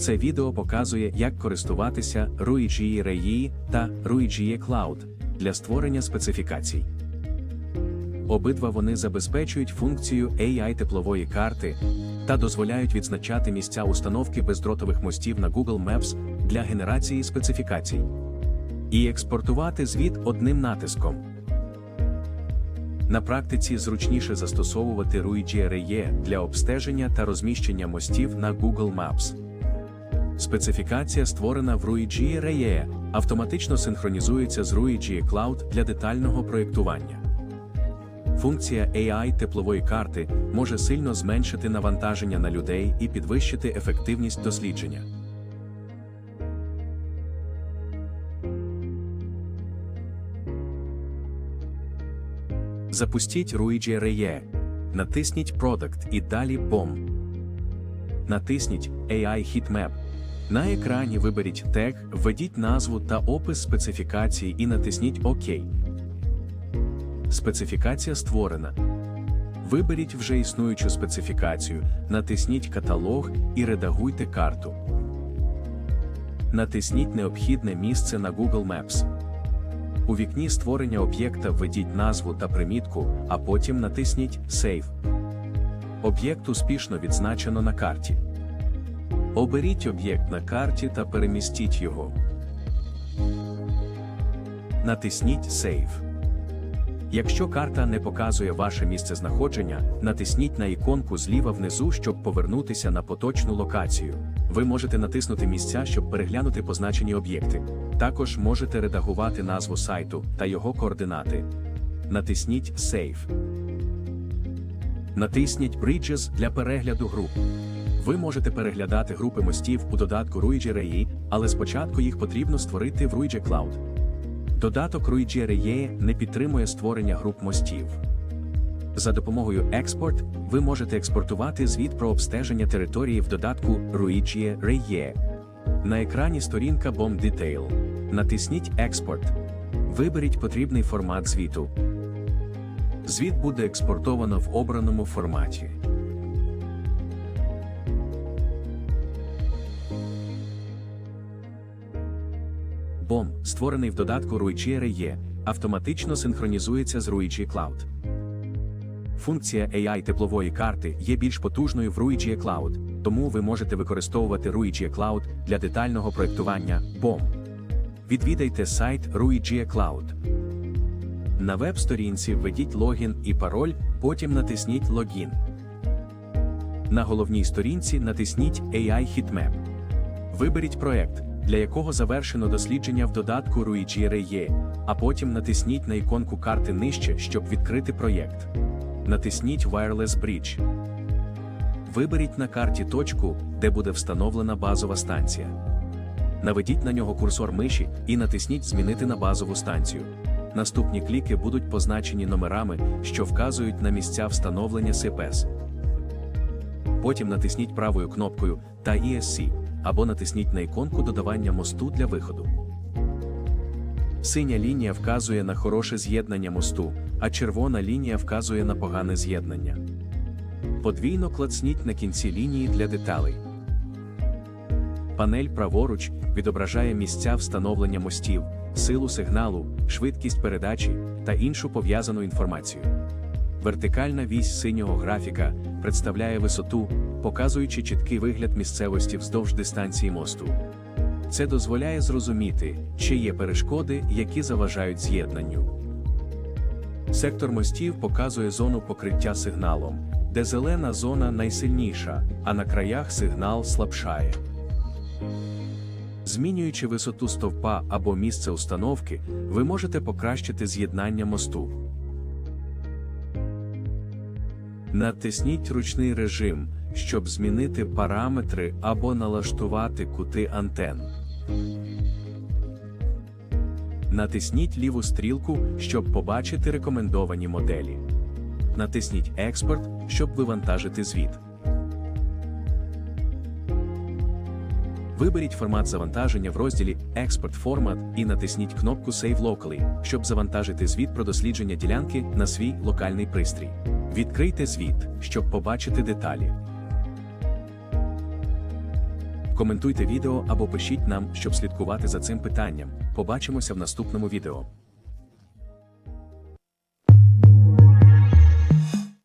Це відео показує, як користуватися RuiGE RAI та RuiGE Cloud для створення специфікацій. Обидва вони забезпечують функцію AI теплової карти та дозволяють відзначати місця установки бездротових мостів на Google Maps для генерації специфікацій і експортувати звіт одним натиском. На практиці зручніше застосовувати RuiGE RAE для обстеження та розміщення мостів на Google Maps. Специфікація, створена в RuiGE RAE, автоматично синхронізується з RuiGE Cloud для детального проєктування. Функція AI теплової карти може сильно зменшити навантаження на людей і підвищити ефективність дослідження. Запустіть RuiGE RAE. Натисніть Product і далі BOM. Натисніть AI Heatmap. На екрані виберіть тег, введіть назву та опис специфікації і натисніть ОК. Специфікація створена. Виберіть вже існуючу специфікацію, натисніть Каталог і редагуйте карту. Натисніть необхідне місце на Google Maps. У вікні створення об'єкта введіть назву та примітку, а потім натисніть Save. Об'єкт успішно відзначено на карті. Оберіть об'єкт на карті та перемістіть його. Натисніть Save. Якщо карта не показує ваше місце знаходження, натисніть на іконку зліва внизу, щоб повернутися на поточну локацію. Ви можете натиснути місця, щоб переглянути позначені об'єкти. Також можете редагувати назву сайту та його координати. Натисніть Save. Натисніть Bridges для перегляду груп. Ви можете переглядати групи мостів у додатку RuiGE RAI, але спочатку їх потрібно створити в RuiGE Cloud. Додаток RuiGE RAI не підтримує створення груп мостів. За допомогою Export ви можете експортувати звіт про обстеження території в додатку RuiGE RAI. На екрані сторінка BOM Detail. Натисніть Export. Виберіть потрібний формат звіту. Звіт буде експортовано в обраному форматі. Створений в додатку RuiGE RAE, автоматично синхронізується з RuiGE Cloud. Функція AI теплової карти є більш потужною в RuiGE Cloud, тому ви можете використовувати RuiGE Cloud для детального проєктування BOM. Відвідайте сайт RuiGE Cloud. На веб-сторінці введіть логін і пароль, потім натисніть Логін. На головній сторінці натисніть AI Heatmap. Виберіть проект, для якого завершено дослідження в додатку RuiGE RAE, а потім натисніть на іконку карти нижче, щоб відкрити проєкт. Натисніть Wireless Bridge. Виберіть на карті точку, де буде встановлена базова станція. Наведіть на нього курсор миші і натисніть Змінити на базову станцію. Наступні кліки будуть позначені номерами, що вказують на місця встановлення СПС. Потім натисніть правою кнопкою та ESC або натисніть на іконку додавання мосту для виходу. Синя лінія вказує на хороше з'єднання мосту, а червона лінія вказує на погане з'єднання. Подвійно клацніть на кінці лінії для деталей. Панель праворуч відображає місця встановлення мостів, силу сигналу, швидкість передачі та іншу пов'язану інформацію. Вертикальна вісь синього графіка представляє висоту, показуючи чіткий вигляд місцевості вздовж дистанції мосту. Це дозволяє зрозуміти, чи є перешкоди, які заважають з'єднанню. Сектор мостів показує зону покриття сигналом, де зелена зона найсильніша, а на краях сигнал слабшає. Змінюючи висоту стовпа або місце установки, ви можете покращити з'єднання мосту. Натисніть ручний режим, щоб змінити параметри або налаштувати кути антен. Натисніть ліву стрілку, щоб побачити рекомендовані моделі. Натисніть Експорт, щоб вивантажити звіт. Виберіть формат завантаження в розділі Export Format і натисніть кнопку Save Locally, щоб завантажити звіт про дослідження ділянки на свій локальний пристрій. Відкрийте звіт, щоб побачити деталі. Коментуйте відео або пишіть нам, щоб слідкувати за цим питанням. Побачимося в наступному відео.